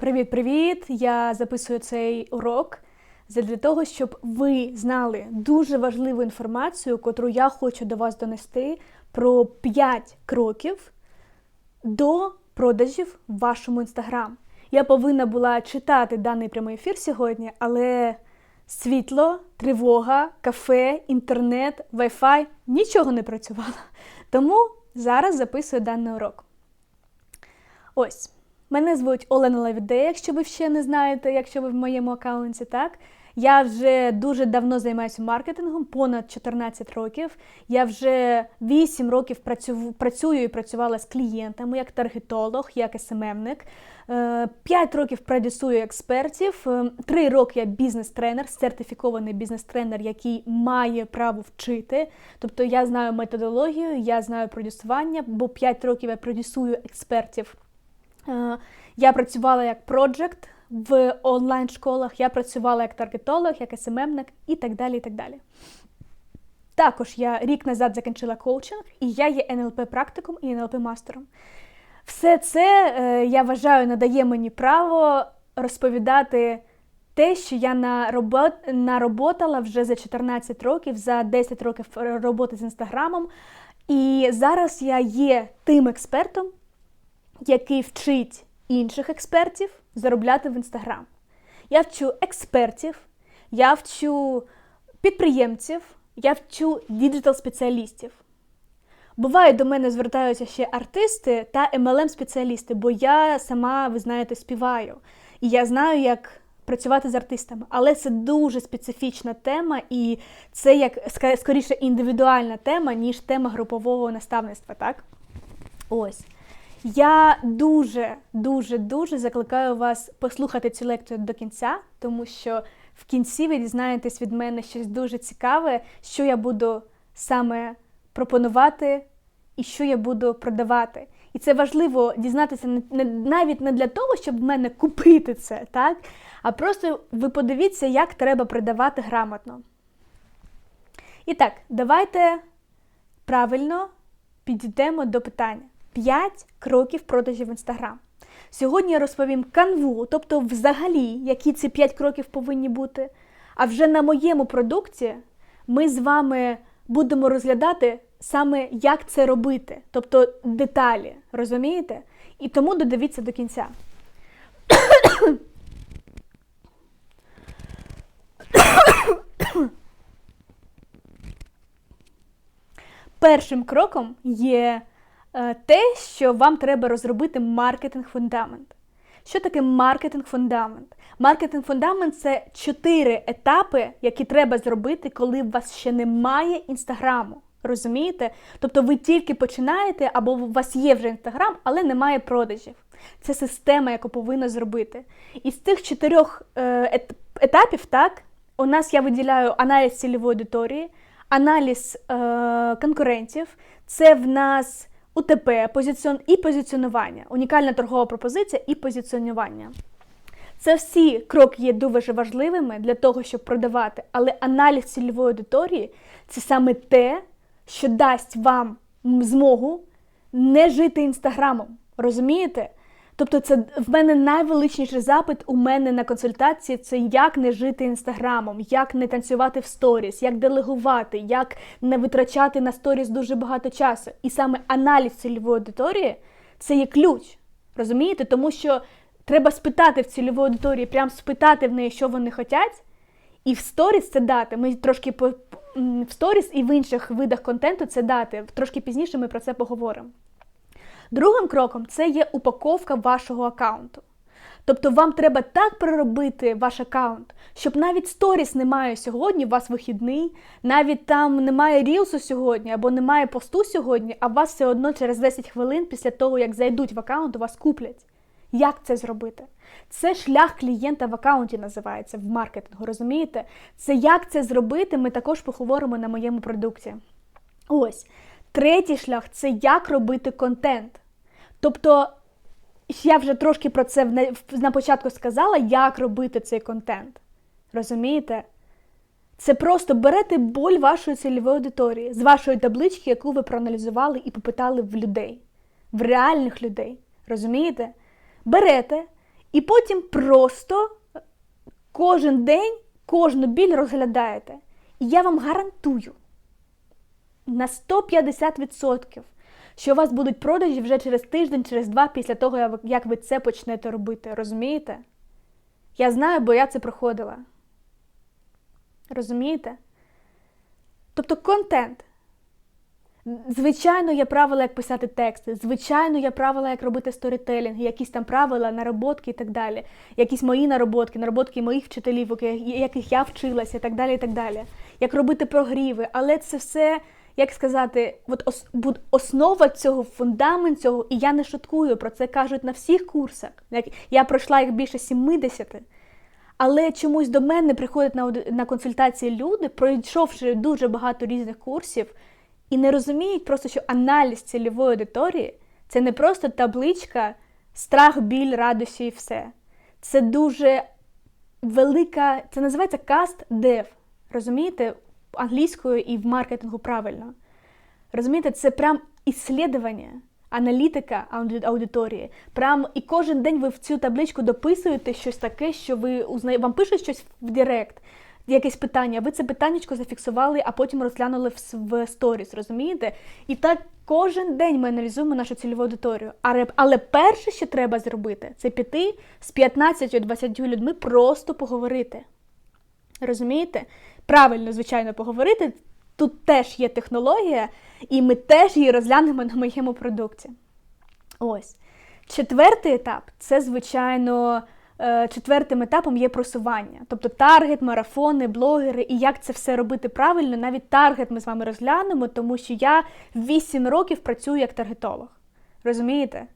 Привіт-привіт! Я записую цей урок для того, щоб ви знали дуже важливу інформацію, котру я хочу до вас донести про 5 кроків до продажів в вашому інстаграм. Я повинна була читати даний прямий ефір сьогодні, але світло, тривога, кафе, інтернет, вайфай нічого не працювало. Тому зараз записую даний урок. Ось. Мене звуть Олена Лавідея, якщо ви ще не знаєте, якщо ви в моєму аккаунті, так. Я вже дуже давно займаюся маркетингом, понад 14 років. Я вже 8 років працю, працюю і працювала з клієнтами як таргетолог, як СММник. 5 років продюсую експертів, 3 роки я бізнес-тренер, сертифікований бізнес-тренер, який має право вчити. Тобто я знаю методологію, я знаю продюсування, бо 5 років я продюсую експертів. Е, я працювала як проджект в онлайн-школах, я працювала як таргетолог, як СММник і так далі. і так далі. Також я рік назад закінчила коучинг, і я є НЛП-практиком і НЛП-мастером. Все це, е, я вважаю, надає мені право розповідати те, що я нароботала вже за 14 років, за 10 років роботи з інстаграмом. І зараз я є тим експертом, який вчить інших експертів заробляти в інстаграм. Я вчу експертів, я вчу підприємців, я вчу діджитал-спеціалістів. Буває, до мене звертаються ще артисти та MLM-спеціалісти, бо я сама, ви знаєте, співаю. І я знаю, як працювати з артистами. Але це дуже специфічна тема, і це як скоріше індивідуальна тема, ніж тема групового наставництва. так? Ось. Я дуже, дуже, дуже закликаю вас послухати цю лекцію до кінця, тому що в кінці ви дізнаєтесь від мене щось дуже цікаве, що я буду саме пропонувати і що я буду продавати. І це важливо дізнатися навіть не для того, щоб в мене купити це, так? а просто ви подивіться, як треба продавати грамотно. І так, давайте правильно підійдемо до питання. 5 кроків продажів в Інстаграм. Сьогодні я розповім канву, тобто, взагалі, які ці 5 кроків повинні бути. А вже на моєму продукті ми з вами будемо розглядати саме, як це робити, тобто деталі. Розумієте? І тому додивіться до кінця. Першим кроком є те, що вам треба розробити маркетинг-фундамент. Що таке маркетинг-фундамент? Маркетинг-фундамент це чотири етапи, які треба зробити, коли у вас ще немає інстаграму. Розумієте? Тобто ви тільки починаєте, або у вас є вже інстаграм, але немає продажів. Це система, яку повинна зробити. І з цих чотирьох е, етапів, так, у нас я виділяю аналіз цільової аудиторії, аналіз е, конкурентів, це в нас УТП, і позиціонування, унікальна торгова пропозиція і позиціонування. Це всі кроки є дуже важливими для того, щоб продавати, але аналіз цільової аудиторії це саме те, що дасть вам змогу не жити інстаграмом. Розумієте? Тобто, це в мене найвеличніший запит у мене на консультації це як не жити інстаграмом, як не танцювати в сторіс, як делегувати, як не витрачати на сторіс дуже багато часу. І саме аналіз цільової аудиторії це є ключ. Розумієте? Тому що треба спитати в цільової аудиторії, прям спитати в неї, що вони хочуть, і в сторіс це дати. Ми трошки по в сторіс і в інших видах контенту це дати. Трошки пізніше ми про це поговоримо. Другим кроком це є упаковка вашого аккаунту. Тобто вам треба так проробити ваш аккаунт, щоб навіть сторіс немає сьогодні, у вас вихідний, навіть там немає рілсу сьогодні або немає посту сьогодні, а вас все одно через 10 хвилин після того, як зайдуть в аккаунт, у вас куплять. Як це зробити? Це шлях клієнта в аккаунті називається в маркетингу, розумієте? Це як це зробити, ми також поговоримо на моєму продукті. Ось. Третій шлях це як робити контент. Тобто, я вже трошки про це на початку сказала, як робити цей контент. Розумієте? Це просто берете боль вашої цільової аудиторії з вашої таблички, яку ви проаналізували і попитали в людей, в реальних людей. Розумієте? Берете І потім просто кожен день кожну біль розглядаєте. І я вам гарантую на 150%, що у вас будуть продажі вже через тиждень, через два після того, як ви це почнете робити. Розумієте? Я знаю, бо я це проходила. Розумієте? Тобто контент. Звичайно, є правила, як писати тексти. Звичайно, є правила, як робити сторітелінг, якісь там правила, нароботки і так далі. Якісь мої нароботки, нароботки моїх вчителів, яких я вчилася, і так далі. і так далі. Як робити прогріви. Але це все, як сказати, от основа цього, фундамент цього, і я не шуткую, про це кажуть на всіх курсах. Я пройшла їх більше 70. Але чомусь до мене приходять на на консультації люди, пройшовши дуже багато різних курсів, і не розуміють просто, що аналіз цільової аудиторії це не просто табличка, страх, біль, радощі і все. Це дуже велика, це називається cast dev. Розумієте? Англійською і в маркетингу правильно. Розумієте, це прям іслідування аналітика аудиторії. Прям і кожен день ви в цю табличку дописуєте щось таке, що ви узнає. Вам пишуть щось в Директ, якесь питання. Ви це питаннячко зафіксували, а потім розглянули в, сторіс, розумієте? І так кожен день ми аналізуємо нашу цільову аудиторію. Але перше, що треба зробити, це піти з 15-20 людьми просто поговорити. Розумієте? Правильно, звичайно, поговорити. Тут теж є технологія, і ми теж її розглянемо на моєму продукті. Ось. Четвертий етап це, звичайно, е, четвертим етапом є просування. Тобто таргет, марафони, блогери, і як це все робити правильно, навіть таргет ми з вами розглянемо, тому що я 8 років працюю як таргетолог. Розумієте?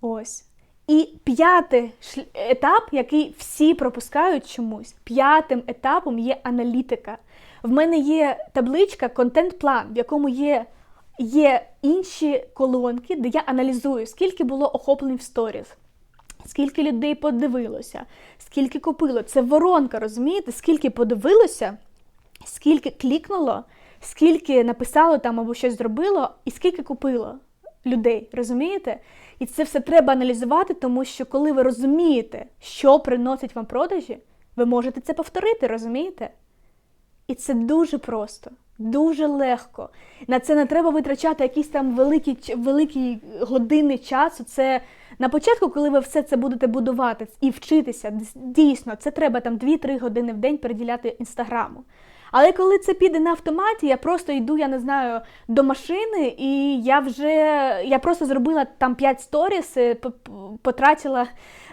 Ось. І п'ятий етап, який всі пропускають чомусь, п'ятим етапом є аналітика. В мене є табличка контент-план, в якому є є інші колонки, де я аналізую, скільки було охоплень в сторіс, скільки людей подивилося, скільки купило. Це воронка, розумієте? Скільки подивилося, скільки клікнуло, скільки написало там або щось зробило, і скільки купило людей. Розумієте? І це все треба аналізувати, тому що коли ви розумієте, що приносить вам продажі, ви можете це повторити, розумієте? І це дуже просто, дуже легко. На це не треба витрачати якісь там великі великі години часу. Це на початку, коли ви все це будете будувати і вчитися, дійсно, це треба там 2-3 години в день приділяти інстаграму. Але коли це піде на автоматі, я просто йду, я не знаю, до машини, і я вже я просто зробила там 5 сторіс, е, потратила,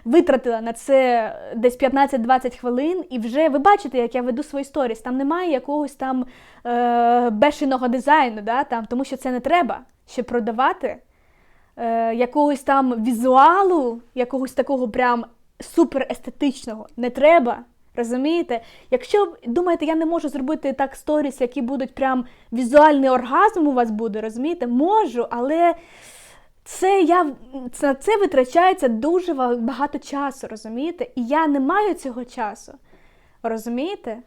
витратила на це десь 15-20 хвилин, і вже ви бачите, як я веду свої сторіс. Там немає якогось там е, бешеного дизайну, да, там, тому що це не треба, щоб продавати. Е, якогось там візуалу, якогось такого прям супер естетичного не треба. Розумієте? Якщо думаєте, я не можу зробити так сторіс, які будуть прям візуальний оргазм у вас буде, розумієте? Можу, але це я на це витрачається дуже багато часу, розумієте? І я не маю цього часу. Розумієте?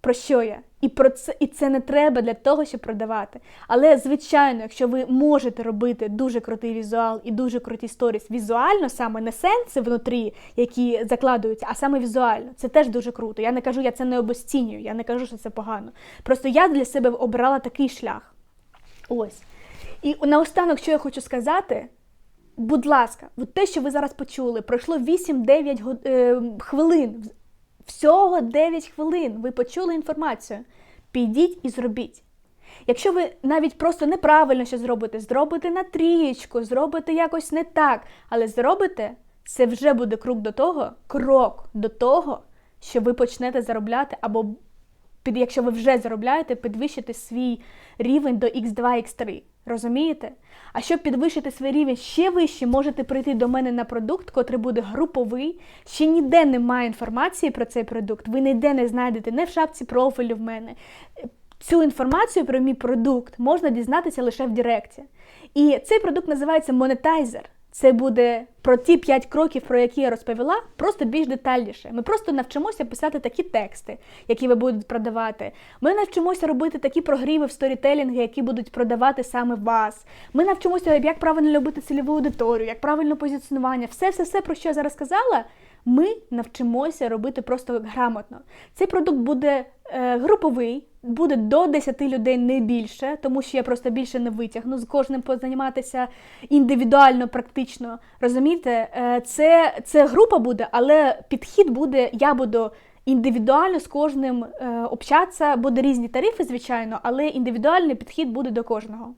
Про що я? І про це і це не треба для того, щоб продавати. Але, звичайно, якщо ви можете робити дуже крутий візуал і дуже круті сторіс візуально, саме не сенси внутрі, які закладуються, а саме візуально, це теж дуже круто. Я не кажу, я це не обесцінюю, я не кажу, що це погано. Просто я для себе обрала такий шлях. Ось. І наостанок, що я хочу сказати. Будь ласка, от те, що ви зараз почули, пройшло 8-9 е, хвилин Всього 9 хвилин ви почули інформацію. Підіть і зробіть. Якщо ви навіть просто неправильно що зробите, зробите на трієчку, зробите якось не так, але зробите, це вже буде крок до того, крок до того, що ви почнете заробляти, або якщо ви вже заробляєте, підвищити свій рівень до X2, X3. Розумієте? А щоб підвищити свій рівень ще вище, можете прийти до мене на продукт, котрий буде груповий. Ще ніде немає інформації про цей продукт. Ви ніде не знайдете не в шапці профілю в мене. Цю інформацію про мій продукт можна дізнатися лише в Директі. І цей продукт називається Монетайзер. Це буде про ті п'ять кроків, про які я розповіла, просто більш детальніше. Ми просто навчимося писати такі тексти, які ви будете продавати. Ми навчимося робити такі прогріви в сторітелінги, які будуть продавати саме вас. Ми навчимося, як правильно любити цільову аудиторію, як правильно позиціонування. Все, все, все, про що я зараз сказала. Ми навчимося робити просто грамотно. Цей продукт буде е, груповий, буде до 10 людей не більше, тому що я просто більше не витягну з кожним позайматися індивідуально, практично. Розумієте, е, це, це група буде, але підхід буде, я буду. Індивідуально з кожним е, общатися, буде різні тарифи, звичайно, але індивідуальний підхід буде до кожного.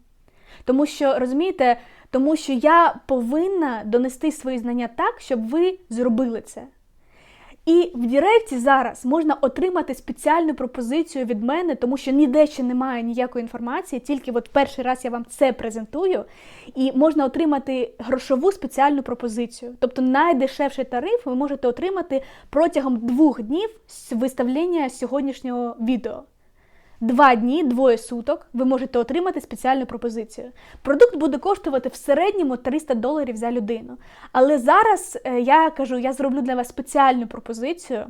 Тому що, розумієте, тому що я повинна донести свої знання так, щоб ви зробили це. І в Директі зараз можна отримати спеціальну пропозицію від мене, тому що ніде ще немає ніякої інформації, тільки от перший раз я вам це презентую, і можна отримати грошову спеціальну пропозицію. Тобто найдешевший тариф ви можете отримати протягом двох днів з виставлення сьогоднішнього відео два дні, двоє суток, ви можете отримати спеціальну пропозицію. Продукт буде коштувати в середньому 300 доларів за людину. Але зараз е, я кажу, я зроблю для вас спеціальну пропозицію.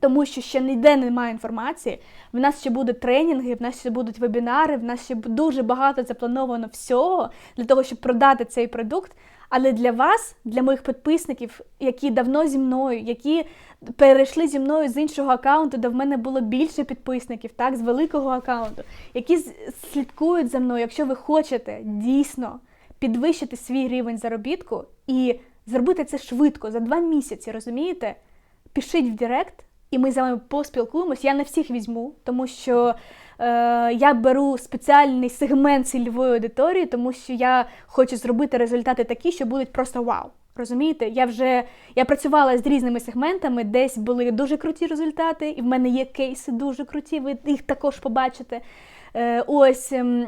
Тому що ще ніде немає інформації. В нас ще будуть тренінги, в нас ще будуть вебінари, в нас ще дуже багато заплановано всього для того, щоб продати цей продукт. Але для вас, для моїх підписників, які давно зі мною, які перейшли зі мною з іншого аккаунту, де в мене було більше підписників, так, з великого аккаунту, які слідкують за мною, якщо ви хочете дійсно підвищити свій рівень заробітку і зробити це швидко за два місяці, розумієте? Пишіть в Директ, і ми з вами поспілкуємось. Я не всіх візьму, тому що. Е, я беру спеціальний сегмент цільової аудиторії, тому що я хочу зробити результати такі, що будуть просто вау. Розумієте, я вже я працювала з різними сегментами, десь були дуже круті результати, і в мене є кейси дуже круті, ви їх також побачите. Е, ось ем,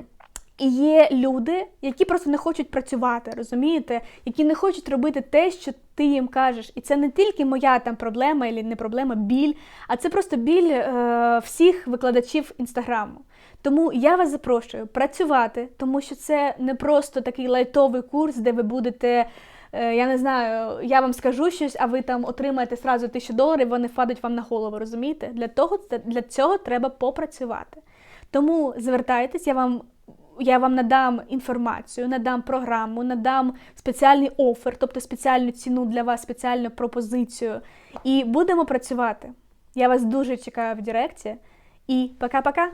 і є люди, які просто не хочуть працювати, розумієте, які не хочуть робити те, що ти їм кажеш. І це не тільки моя там проблема, або не проблема, біль, а це просто біль е, всіх викладачів інстаграму. Тому я вас запрошую працювати, тому що це не просто такий лайтовий курс, де ви будете. Е, я не знаю, я вам скажу щось, а ви там отримаєте сразу тисячу доларів, вони впадуть вам на голову, розумієте? Для того для цього треба попрацювати. Тому звертайтесь, я вам я вам надам інформацію, надам програму, надам спеціальний офер, тобто спеціальну ціну для вас, спеціальну пропозицію. І будемо працювати. Я вас дуже чекаю в Директі. І пока-пока!